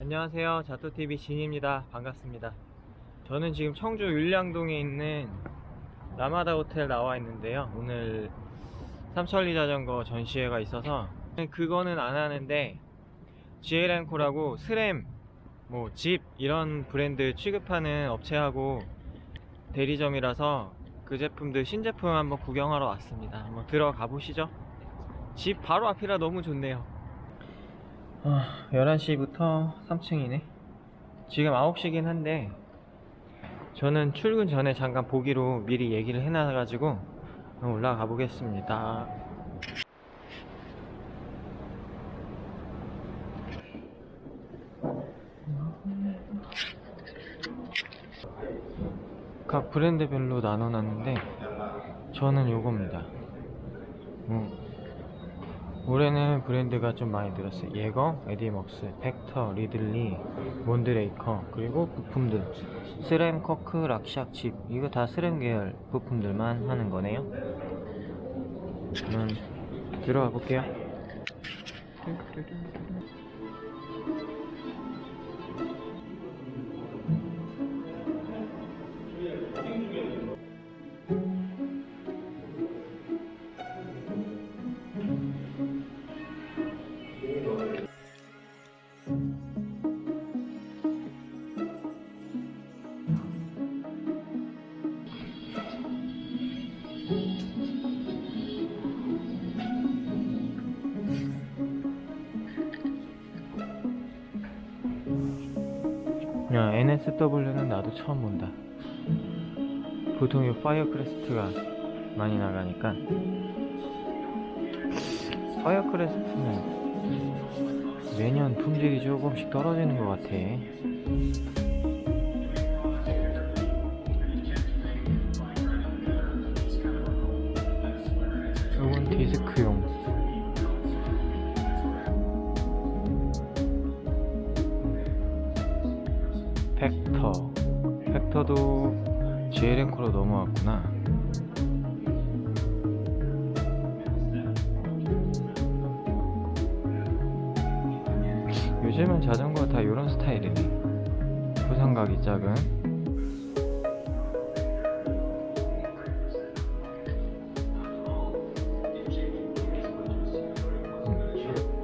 안녕하세요. 자토TV 진입니다. 반갑습니다. 저는 지금 청주 율량동에 있는 라마다 호텔 나와 있는데요. 오늘 삼천리 자전거 전시회가 있어서 그거는 안 하는데 GLN코라고 스램, 뭐 집 이런 브랜드 취급하는 업체하고 대리점이라서 그 제품들 신제품 한번 구경하러 왔습니다. 한번 들어가 보시죠. 집 바로 앞이라 너무 좋네요. 아, 11시부터 3층이네. 지금 9시긴 한데, 저는 출근 전에 잠깐 보기로 미리 얘기를 해놔가지고, 올라가 보겠습니다. 각 브랜드별로 나눠놨는데, 저는 요겁니다. 음, 올해는 브랜드가 좀 많이 늘었어요. 예거, 에디먹스, 벡터, 리들리, 몬드레이커, 그리고 부품들. 스램, 커크, 락샥, 칩. 이거 다 스램 계열 부품들만 하는 거네요. 그럼 들어가 볼게요. 야, NSW는 나도 처음 본다. 보통 이 파이어 크레스트가 많이 나가니까. 파이어 크레스트는 매년 품질이 조금씩 떨어지는 것 같아. 이건 디스크용. GLN코로 넘어왔구나. 요즘은 자전거가 다 이런 스타일이네. 부상각이 작은. 음.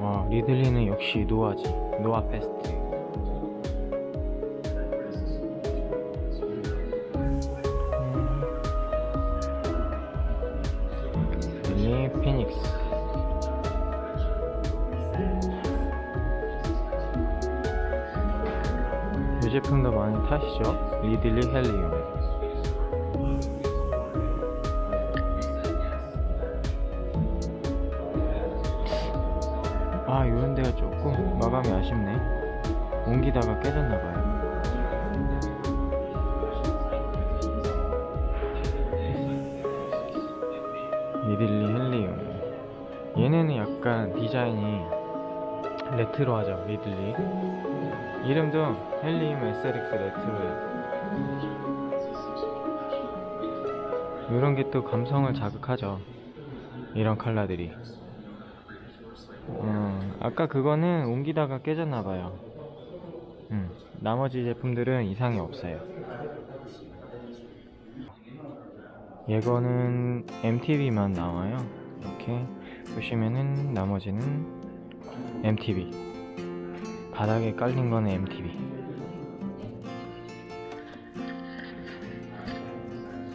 와, 리들리는 역시 노아지. 노아 페스트. 많이 타시죠? 리들리 헬리움. 아 요런 데가 조금 마감이 아쉽네. 옮기다가 깨졌나봐요. 미들리 헬리움. 얘네는 약간 디자인이 레트로하죠 미들리. 이름도 헬리움 SRX 레트로야 이런 게 또 감성을 자극하죠 이런 컬러들이. 음, 아까 그거는 옮기다가 깨졌나봐요. 음, 나머지 제품들은 이상이 없어요. 얘거는 MTB만 나와요. 이렇게 보시면은 나머지는 MTB. 바닥에 깔린 거는 MTB.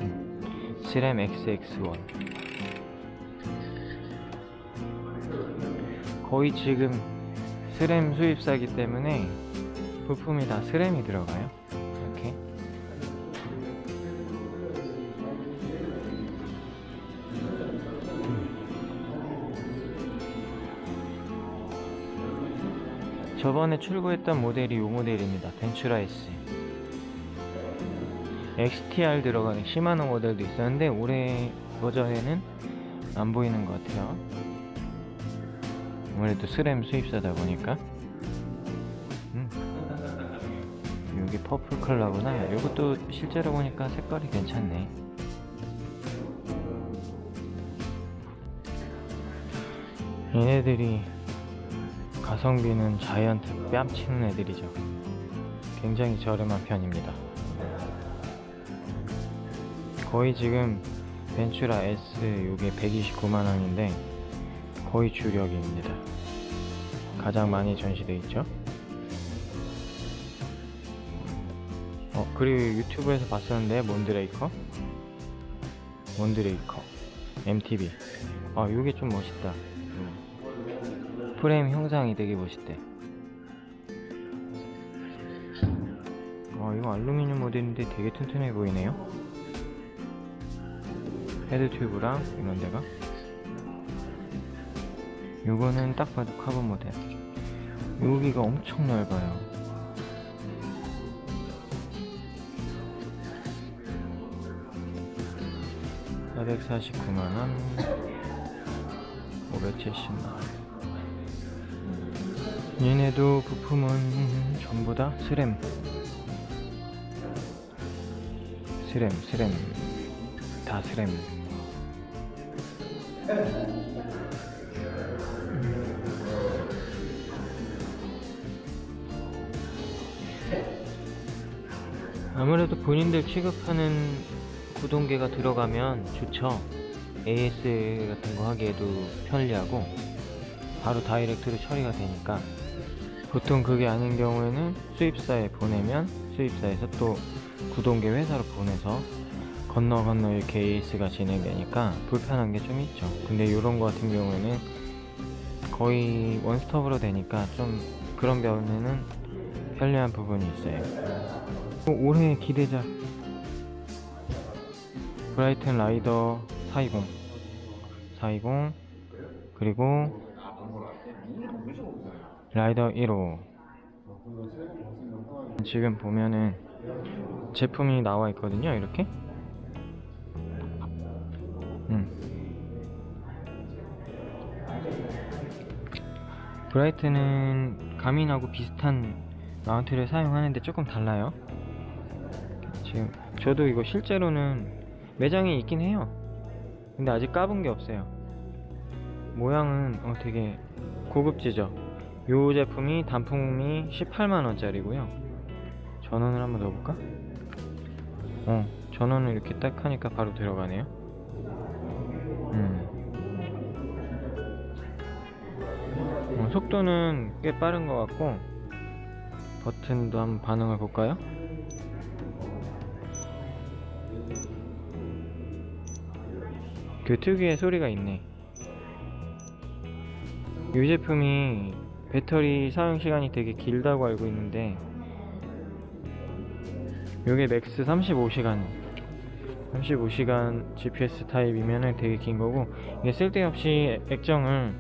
음, 스램 XX1. 거의 지금 스램 수입사기 때문에 부품이 다 스램이 들어가요. 저번에 출고했던 모델이 이 모델입니다. 벤츄라 S. XTR 들어가는 시마노 모델도 있었는데 올해 버전에는 안 보이는 것 같아요. 아무래도 스램 수입사다 보니까. 음. 여기 퍼플 컬러구나. 이것도 실제로 보니까 색깔이 괜찮네. 얘네들이 가성비는 자이언트 뺨치는 애들이죠. 굉장히 저렴한 편입니다. 거의 지금 벤츄라 S 이게 129만 원인데 거의 주력입니다. 가장 많이 전시돼 있죠. 어 그리고 유튜브에서 봤었는데 몬드레이커, 몬드레이커, MTV. 아 이게 좀 멋있다. 프레임 형상이 되게 멋있대. 아 이거 알루미늄 모델인데 되게 튼튼해 보이네요. 헤드 튜브랑 이런 데가. 요거는 딱 봐도 카본 모델. 여기가 엄청 넓어요. (449만 원) (570만 원) 얘네도 부품은 전부 다 스램 스램 스램 다 스램 아무래도 본인들 취급하는 구동계가 들어가면 좋죠. AS 같은 거 하기에도 편리하고 바로 다이렉트로 처리가 되니까 보통 그게 아닌 경우에는 수입사에 보내면 수입사에서 또 구동계 회사로 보내서 건너 건너 이렇게 AS가 진행되니까 불편한 게 좀 있죠. 근데 이런 거 같은 경우에는 거의 원스톱으로 되니까 좀 그런 면에는 편리한 부분이 있어요. 또 올해 기대작 브라이튼 라이더 420 420 그리고 라이더 1호. 지금 보면은 제품이 나와 있거든요 이렇게. 음. 브라이트는 가민하고 비슷한 마운트를 사용하는데 조금 달라요. 지금 저도 이거 실제로는 매장에 있긴 해요. 근데 아직 까본 게 없어요. 모양은 어, 되게 고급지죠 요 제품이 단품이 18만원짜리고요 전원을 한번 넣어볼까? 어 전원을 이렇게 딱 하니까 바로 들어가네요 음. 어, 속도는 꽤 빠른 것 같고 버튼도 한번 반응을 볼까요? 그 특유의 소리가 있네 이 제품이 배터리 사용 시간이 되게 길다고 알고 있는데 요게 맥스 35시간 35시간 GPS 타입이면은 되게 긴 거고 이게 쓸데없이 액정을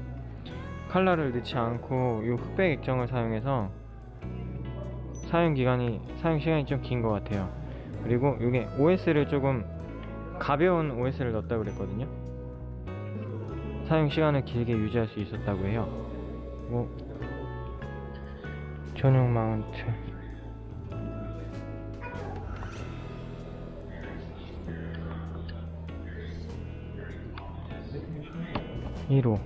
컬러를 넣지 않고 요 흑백 액정을 사용해서 사용 기간이 사용 시간이 좀 긴 것 같아요. 그리고 이게 OS를 조금 가벼운 OS를 넣었다 고 그랬거든요. 사용 시간을 길게 유지할 수 있었다고 해요. 뭐 전용 마운트. (1호)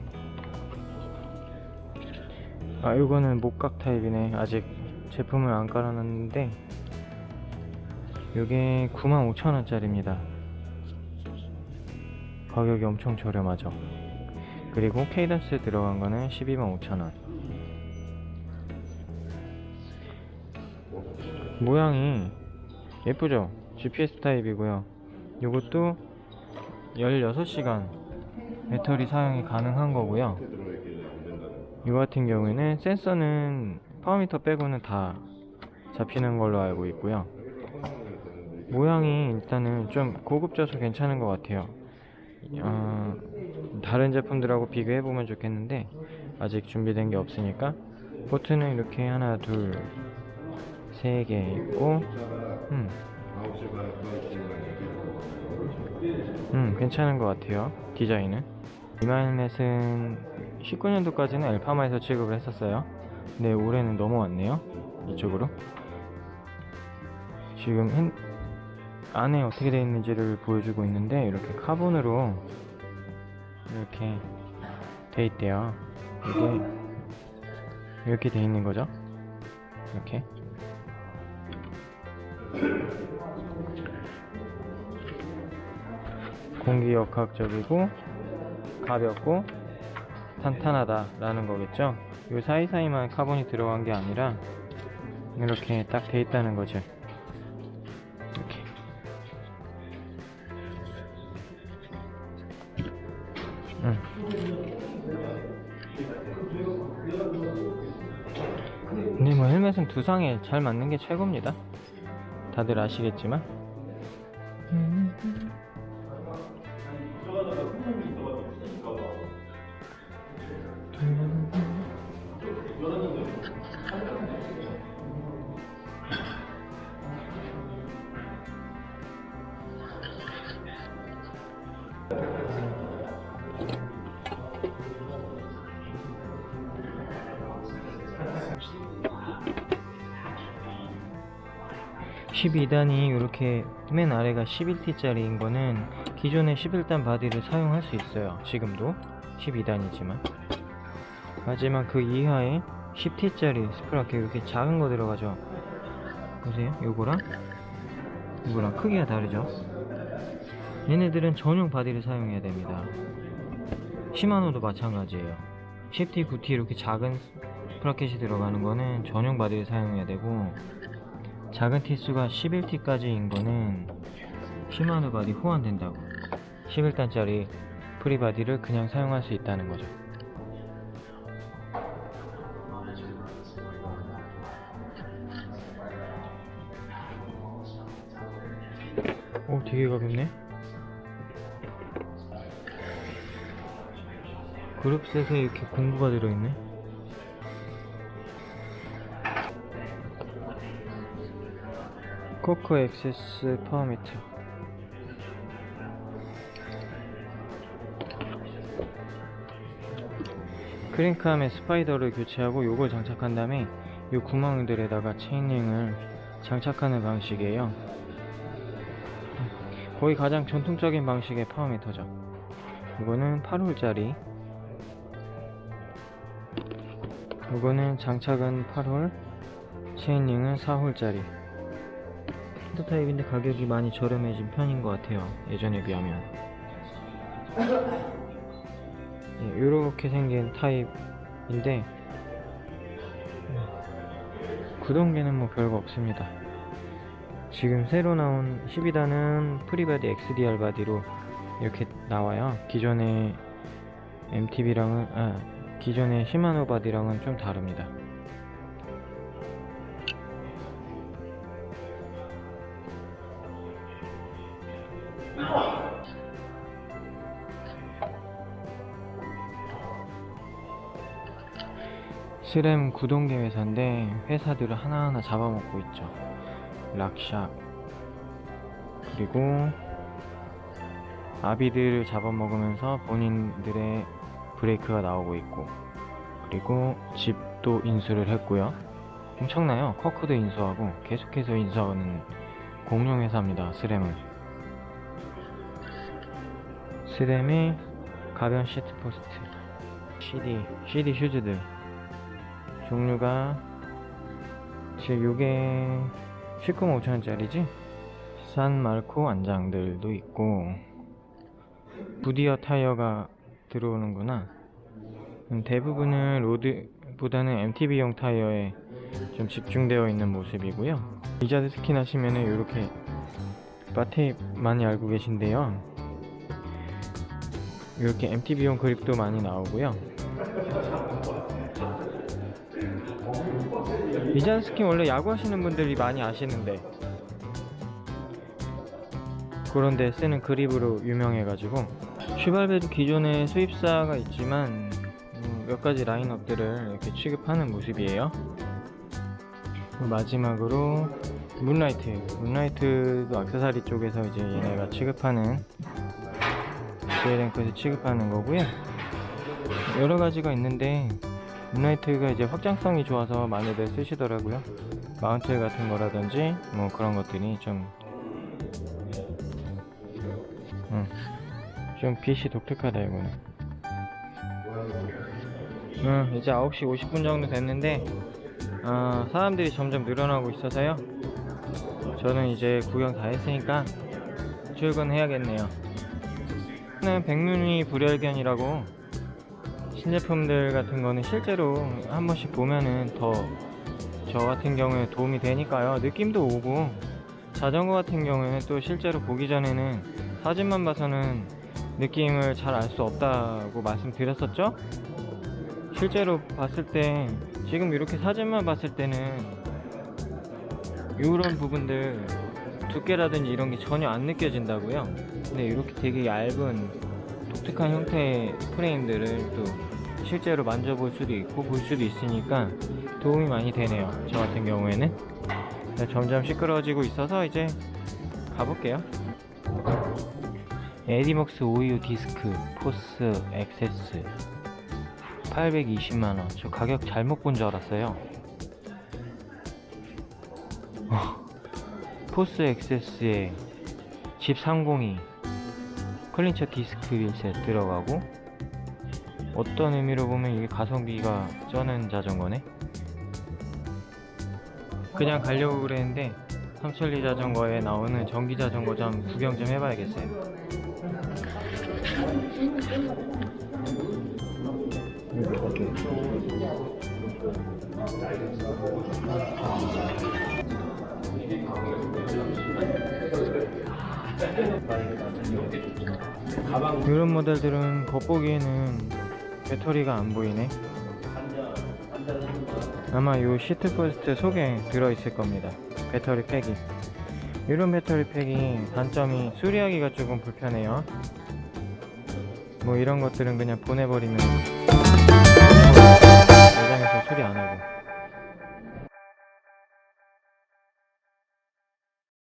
아 이거는 목각 타입이네. 아직 제품을 안 깔아놨는데 이게 95,000원짜리입니다. 가격이 엄청 저렴하죠. 그리고 케이던스 들어간 거는 125,000원 모양이 예쁘죠? GPS 타입이고요. 이것도 16시간 배터리 사용이 가능한 거고요. 이 같은 경우에는 센서는 파워미터 빼고는 다 잡히는 걸로 알고 있고요. 모양이 일단은 좀 고급져서 괜찮은 것 같아요. 어, 다른 제품들하고 비교해 보면 좋겠는데 아직 준비된 게 없으니까 포트는 이렇게 하나 둘 세개 있고 음. 음 괜찮은 것 같아요 디자인은 이마일넷은 19년도까지는 엘파마에서 취급을 했었어요 근데 올해는 넘어왔네요 이쪽으로 지금 핸, 안에 어떻게 되어 있는지를 보여주고 있는데 이렇게 카본으로 이렇게 돼 있대요 이게 이렇게 돼 있는 거죠. 이렇게. 공기 역학적이고 가볍고 탄탄하다라는 거겠죠. 요 사이사이만 카본이 들어간 게 아니라 이렇게 딱 돼 있다는 거죠. 이렇게. 응. 근데 뭐 헬멧은 두상에 잘 맞는 게 최고입니다. 다들 아시겠지만. 십이 단이 이렇게 맨 아래가 11T짜리인 거는 기존의 11단 바디를 사용할 수 있어요. 지금도 12단이지만 하지만 그 이하에 10T짜리 스프라켓 이렇게 작은 거 들어가죠. 보세요. 요거랑 이거랑 크기가 다르죠. 얘네들은 전용 바디를 사용해야 됩니다. 시마노도 마찬가지예요. 10T, 9T 이렇게 작은 스프라켓이 들어가는 거는 전용 바디를 사용해야 되고 작은 티수가 11T까지인 거는 시마노 바디 호환된다고. 11단짜리 프리바디를 그냥 사용할 수 있다는 거죠. 오 되게 가볍네. 그룹셋에 이렇게 공구가 들어있네 코크 액세스 파워미터 크랭크암에 스파이더를 교체하고 요걸 장착한 다음에 요 구멍들에다가 체인링을 장착하는 방식이에요. 거의 가장 전통적인 방식의 파워미터죠. 이거는 8홀짜리. 이거는 장착은 8홀 체인링은 4홀짜리 프로타입인데 가격이 많이 저렴해진 편인 것 같아요. 예전에 비하면. 이렇게 생긴 타입인데 구동계는 뭐 별거 없습니다. 지금 새로 나온 12단은 프리바디 XDR 바디로 이렇게 나와요. 기존의 MTB랑은 아 기존의 시마노 바디랑은 좀 다릅니다. 스램 구동계 회사인데 회사들을 하나하나 잡아먹고 있죠. 락샵 그리고 아비들을 잡아먹으면서 본인들의 브레이크가 나오고 있고 그리고 집도 인수를 했고요. 엄청나요. 커크도 인수하고 계속해서 인수하는 공룡 회사입니다. 스램은 스램의 가변 시트 포스트 CD CD 슈즈들 종류가 지금 요게 19만 5천원짜리지? 산 마르코 안장들도 있고 부디어 타이어가 들어오는구나. 음, 대부분은 로드보다는 MTB용 타이어에 좀 집중되어 있는 모습이고요. 리자드 스킨 하시면은 이렇게 바테입 많이 알고 계신데요. 이렇게 MTB용 그립도 많이 나오고요 리잔 스킨 원래 야구 하시는 분들이 많이 아시는데 그런데 쓰는 그립으로 유명해가지고 슈발베도 기존에 수입사가 있지만 음, 몇 가지 라인업들을 이렇게 취급하는 모습이에요. 마지막으로 문라이트 문라이트도 악세사리 쪽에서 이제 얘네가 취급하는 지에랭크에서 취급하는 거고요. 여러 가지가 있는데 문라이트가 이제 확장성이 좋아서 많이들 쓰시더라고요. 마운트 같은 거라든지 뭐 그런 것들이 좀 음, 좀 빛이 독특하다 이거는 음, 이제 9시 50분 정도 됐는데 아, 사람들이 점점 늘어나고 있어서요. 저는 이제 구경 다 했으니까 출근해야겠네요. 는 백눈이 불여일견이라고 신제품들 같은 거는 실제로 한 번씩 보면은 더 저 같은 경우에 도움이 되니까요. 느낌도 오고 자전거 같은 경우에는 또 실제로 보기 전에는 사진만 봐서는 느낌을 잘 알 수 없다고 말씀드렸었죠? 실제로 봤을 때 지금 이렇게 사진만 봤을 때는 이런 부분들 두께라든지 이런 게 전혀 안 느껴진다고요. 근데 이렇게 되게 얇은 독특한 형태의 프레임들을 또 실제로 만져볼 수도 있고 볼 수도 있으니까 도움이 많이 되네요. 저 같은 경우에는 네, 점점 시끄러워지고 있어서 이제 가볼게요. 에디먹스 오이오 디스크 포스 엑세스 820만원. 저 가격 잘못 본 줄 알았어요. 포스 엑세스에 집 302 클린처 디스크 휠셋 들어가고 어떤 의미로 보면 이게 가성비가 쩌는 자전거네. 그냥 가려고 그랬는데 삼천리 자전거에 나오는 전기 자전거 좀 구경 좀 해봐야겠어요. 이런 모델들은 겉보기에는 배터리가 안 보이네. 아마 이 시트 포스트 속에 들어있을 겁니다. 배터리 팩이. 이런 배터리 팩이 단점이 수리하기가 조금 불편해요. 뭐 이런 것들은 그냥 보내버리면 매장에서 수리 안 하고